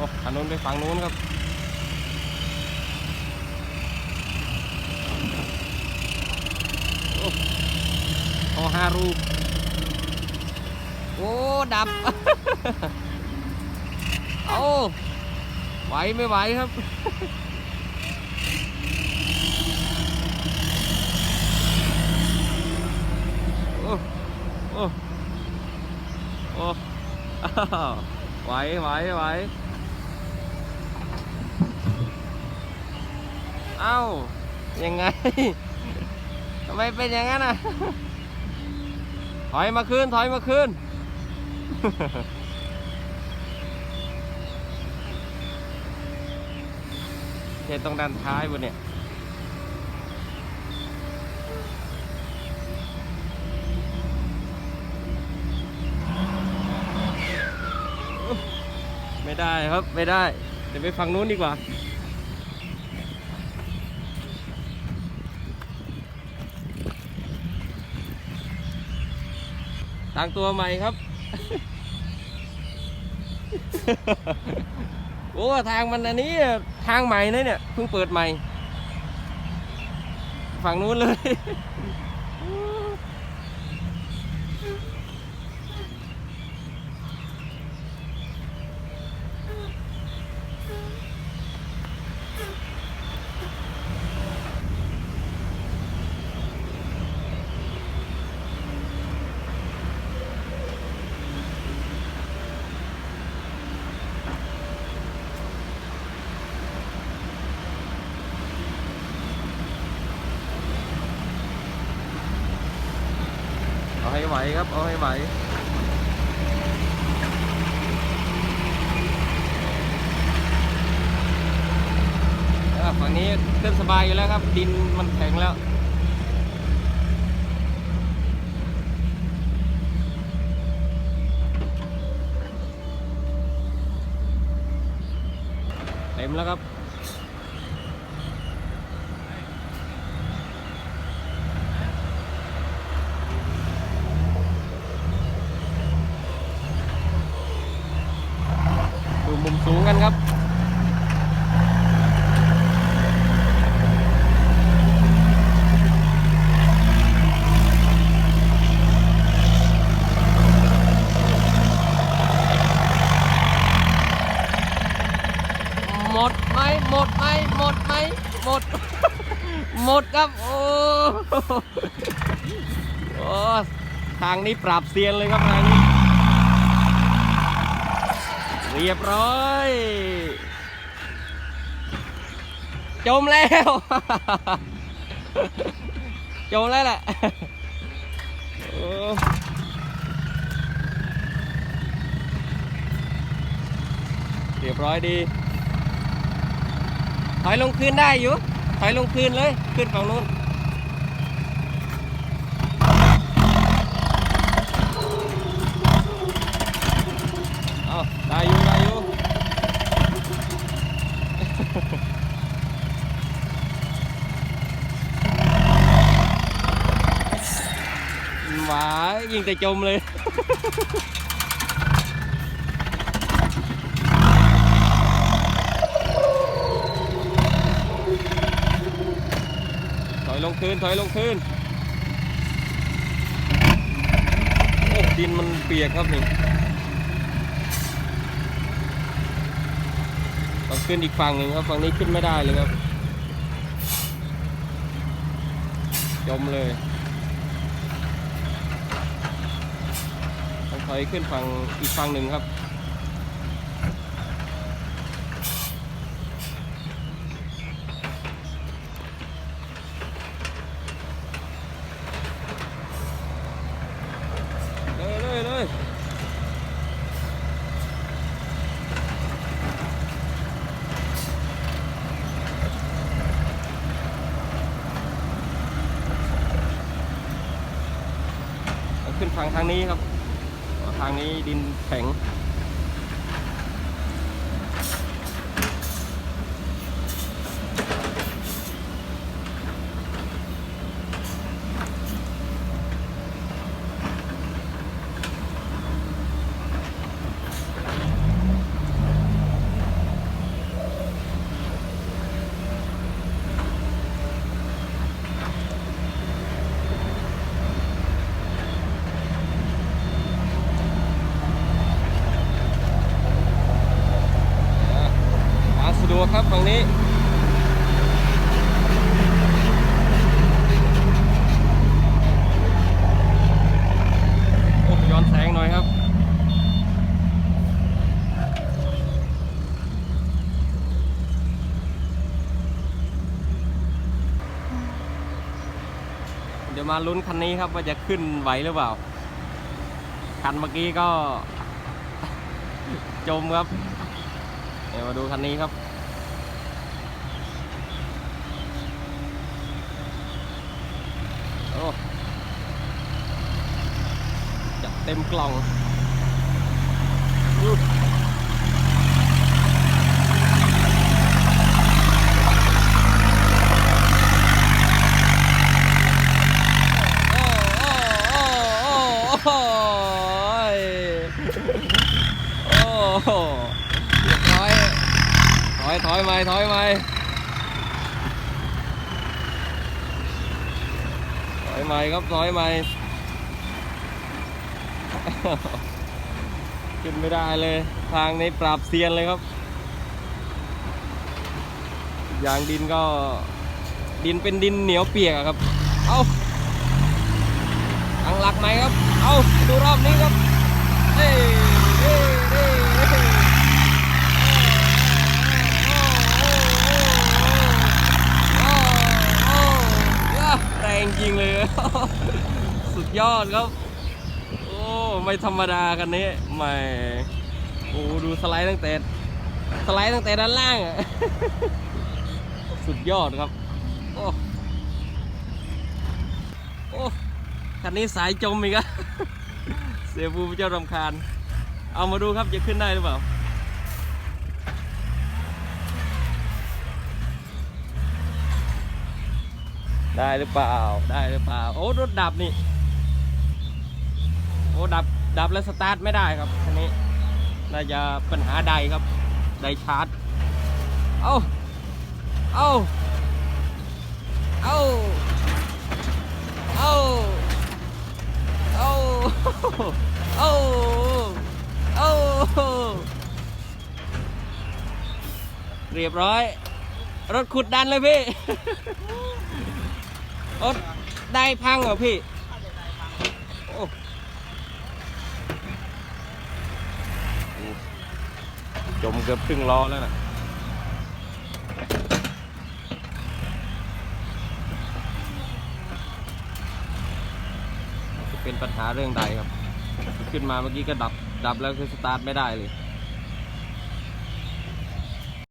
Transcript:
อ้อันนู้นไปฝั่งนู้นครับโอ้โอ้ห้ารูป โอ้ ดับ เอาไหวไม่ไหวครับโอ้โอ้โอ้อ้าวไหวไหวไหว เอ้า ยังไง ทำไมเป็นอย่างนั้นอะ ถอยมาคืน ถอยมาคืนเทต้องดันท้ายบนเนี่ยไม่ได้ครับ ไม่ได้ เดี๋ยวไปฝั่งนู้นดีกว่า ตั้งตัวใหม่ครับ โอ้ทางมันอันนี้ทางใหม่นะเนี่ยเพิ่งเปิดใหม่ ฝั่งนู้นเลย ไหวครับ เอาให้ไหวฝั่งนี้เคลื่อนสบายอยู่แล้วครับ ดินมันแข็งแล้วเต็มแล้วครับ ดูมุมสูงกันครับ หมดไหมหม ดไหมหมดไหมหมด หมดครับ โอ้โอ้ทางนี้ปราบเซียนเลยครับทางนี้ เรียบร้อย จมแล้ว จมแล้วแหละเรียบร้อยดี ถอยลงคืนได้อยู่ ถอยลงคืนเลยขึ้นฝั่งนู้นเอาได้อยู่ได้อยู่ หมายิงแต่จมเลย อยลงคืนถอยลงคืนโอ้ดินมันเปียกครับนี่ต้องขึ้นอีกฝั่งหนึ่งครับฝั่งนี้ขึ้นไม่ได้เลยครับ จมเลยต้องถอยขึ้นฝั่งอีกฝั่งหนึ่งครับ เลยเลยเลยต้อง ขึ้นฝั่งทางนี้ครับทางนี้ดินแข็ง นี้ โอ้ย้อนแสงหน่อยครับ เดี๋ยวมา ลุ้นคันนี้ครับว่าจะขึ้นไหวหรือเปล่า คันเมื่อกี้ก็ จมครับ เดี๋ยวมาดูคันนี้ครับโอ้จัดเต็มกล่องอู้โอ้โอ้โอ้โอ้ยโอ้โหเรียบร้อย ถ อยถอยไม่ถอยไม่ถอยไม่ครับถอยไม่ขึ้นไม่ได้เลย ทางในปราบเซียนเลยครับยางดินก็ดินเป็นดินเหนียวเปียกอะครับ เอาตั้งหลักไหมครับ เอาดูรอบนี้ครับเอ้ยเอ้ยเอ้ยเอ้ย โอ้โอ้ยะแรงจริงเลย สุด ยอดครับ โอ้ ไม่ธรรมดากันนี้แหม่โอ้ดูสไลด์ตั้งแต่ สไลด์ตั้งแต่ด้านล่างอะสุดยอดครับ โอ้โอ้คันนี้สายจมอีกอะเสียบูเจ้ารำคาญ เอามาดูครับจะขึ้นได้หรือเปล่าได้หรือเปล่า ได้หรือเปล่า โอ้ รถดับนี่ อ้ดับดับแล้วสตาร์ทไม่ได้ครับคันนี้น่าจะปัญหาใดครับไดชาร์จเอ้าเอ้าเอ้าเอ้าเอ้าเอ้าเอ้าเรียบร้อย รถขุดดันเลยพี่รถได้พังเหรอพี่ โอ้ จมเกือบครึ่งล้อแล้วนะจะเป็นปัญหาเรื่องใดครับ ขึ้นมาเมื่อกี้ก็ดับดับแล้วคือสตาร์ทไม่ได้เลย